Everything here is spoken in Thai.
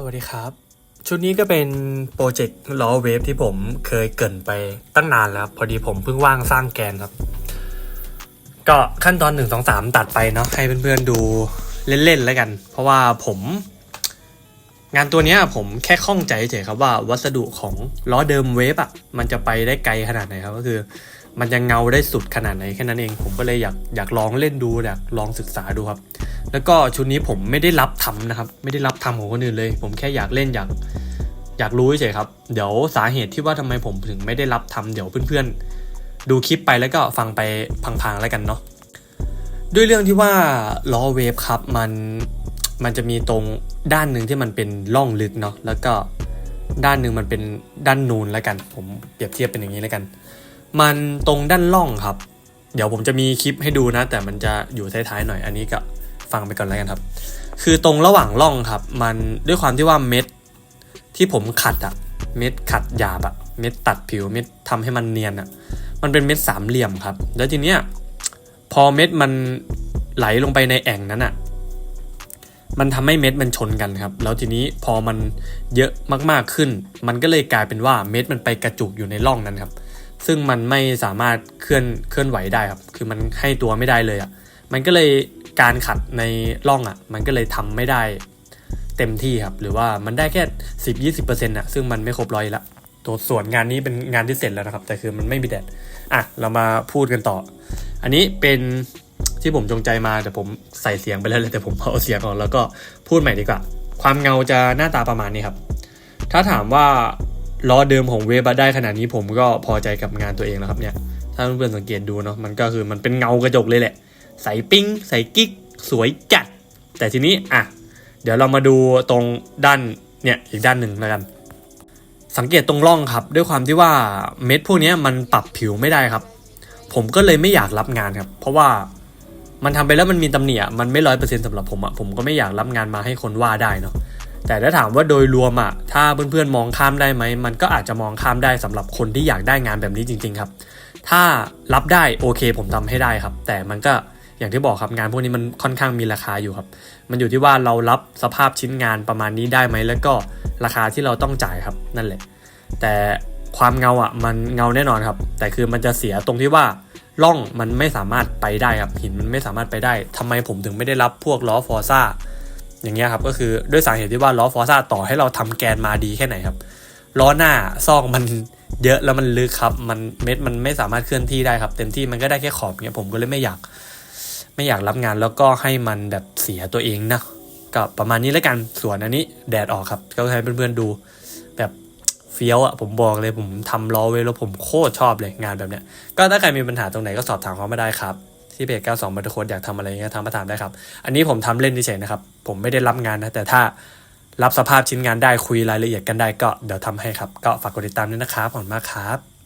สวัสดีครับ ชุดนี้ก็เป็นโปรเจกต์ล้อเวฟที่ผมเคยเกินไปตั้งนานแล้ว พอดีผมเพิ่งว่างสร้างแกนครับ ก็ขั้นตอนหนึ่งสองสามตัดไปเนาะให้เพื่อนๆดูเล่นๆแล้วกัน เพราะว่าผม งานตัวนี้ผมแค่ข้องใจเฉยครับว่าวัสดุของล้อเดิมเวฟอะมันจะไปได้ไกลขนาดไหนครับก็คือ มันจะเงาได้สุดขนาดไหนแค่นั้นเอง ผมก็เลยอยากอยากลองเล่นดูอยากลองศึกษาดูครับ แล้วก็ชุดนี้ผมไม่ได้รับทำนะครับ ไม่ได้รับทำของคนอื่นเลย ผมแค่อยากเล่นอยากอยากรู้เฉยครับ เดี๋ยวสาเหตุที่ว่าทำไมผมถึงไม่ได้รับทำเดี๋ยวเพื่อนๆ ดูคลิปไปแล้วก็ฟังไปพังๆแล้วกันเนาะด้วยเรื่องที่ว่าล้อเวฟครับมันมันจะมีตรงด้านหนึ่งที่มันเป็นร่องลึกเนาะแล้วก็ด้านหนึ่งมันเป็นด้านนูนแล้วกัน ผมเปรียบเทียบเป็นอย่างนี้แล้วกัน มันตรงด้านล่องครับ เดี๋ยวผมจะมีคลิปให้ดูนะ แต่มันจะอยู่ท้ายๆหน่อยอันนี้ก็ ฟังไปก่อนแล้วกันครับ คือตรงระหว่างล่องครับ มันด้วยความที่ว่าเม็ดที่ผมขัดอะเม็ดขัดหยาบอะเม็ดตัดผิวเม็ดทำให้มันเนียนอะมันเป็นเม็ดสามเหลี่ยมครับ แล้วทีเนี้ยพอเม็ดมันไหลลงไปในแอ่งนั้นอะมันทำให้เม็ดมันชนกันครับ แล้วทีนี้พอมันเยอะมากๆขึ้น มันก็เลยกลายเป็นว่าเม็ดมันไปกระจุกอยู่ในร่องนั้นครับ ซึ่งมันไม่สามารถเคลื่อนเคลื่อนไหวได้ครับ คือมันให้ตัวไม่ได้เลยอะ่ะ มันก็เลย การขัดในร่องอะ่ะ มันก็เลยทำไม่ได้เต็มที่ครับ หรือว่ามันได้แค่สิบยี่สิบเปอร์เซ็นต์อะซึ่งมันไม่ครบร้อยละตัวส่วนงานนี้เป็นงานที่เสร็จแล้วนะครับ แต่คือมันไม่มีแดดอะเรามาพูดกันต่อ อันนี้เป็นที่ผมจงใจมาแต่ผมใส่เสียงไปแล้วเลยแต่ผมเอาเสียงออกแล้วก็พูดใหม่ดีกว่า ความเงาจะหน้าตาประมาณนี้ครับ ถ้าถามว่าล้อเดิมของเวฟได้ขนาดนี้ผมก็พอใจกับงานตัวเองแล้วครับเนี่ยถ้าเพื่อนๆสังเกตดูเนาะมันก็คือมันเป็นเงากระจกเลยแหละ ใส่ปิ้งใส่กิ๊กสวยจัด แต่ทีนี้อะเดี๋ยวเรามาดูตรงด้านเนี่ยอีกด้านหนึ่งแล้วกัน สังเกตตรงร่องครับ ด้วยความที่ว่าเม็ดพวกนี้มันปรับผิวไม่ได้ครับ ผมก็เลยไม่อยากรับงานครับ เพราะว่ามันทำไปแล้วมันมีตำหนิอะมันไม่ร้อยเปอร์เซ็นต์สำหรับผมอะผมก็ไม่อยากรับงานมาให้คนว่าได้เนาะแต่ถ้าถามว่าโดยรวมอะถ้าเพื่อนๆมองข้ามได้ไหมมันก็อาจจะมองข้ามได้สำหรับคนที่อยากได้งานแบบนี้จริง ๆ ครับ ถ้ารับได้โอเคผมทำให้ได้ครับ แต่มันก็ อย่างที่บอกครับงานพวกนี้มันค่อนข้างมีราคาอยู่ครับ มันอยู่ที่ว่าเรารับสภาพชิ้นงานประมาณนี้ได้ไหมแล้วก็ราคาที่เราต้องจ่ายครับนั่นแหละ แต่ความเงาอะมันเงาแน่นอนครับ แต่คือมันจะเสียตรงที่ว่าร่องมันไม่สามารถไปได้ครับหินมันไม่สามารถไปได้ทำไมผมถึงไม่ได้รับพวกล้อฟอร์ซ่าอย่างเงี้ยครับก็คือด้วยสาเหตุที่ว่าล้อฟอร์ซ่าต่อให้เราทำแกนมาดีแค่ไหนครับล้อหน้าซอกมันเยอะแล้วมันลึกครับ มันเม็ดมันไม่สามารถเคลื่อนที่ได้ครับ เต็มที่มันก็ได้แค่ขอบเงี้ยผมก็เลยไม่อยาก ไม่อยากรับงานแล้วก็ให้มันแบบเสียตัวเองนะก็ประมาณนี้แล้วกันส่วนอันนี้แดดออกครับ ก็ให้เพื่อนๆดู แบบเฟี้ยวอะผมบอกเลยผมทำล้อไว้แล้วผมโคตรชอบเลยงานแบบเนี้ยก็ถ้าใครมีปัญหาตรงไหนก็สอบถามเขามาได้ครับที่เพจ92บัตรโค้ดอยากทำอะไรเงี้ยทำมาถามได้ครับ อันนี้ผมทำเล่นเฉยๆนะครับ ผมไม่ได้รับงานนะ แต่ถ้ารับสภาพชิ้นงานได้คุยรายละเอียดกันได้ก็เดี๋ยวทำให้ครับ ก็ฝากกดติดตามด้วยนะครับขอบคุณมากครับ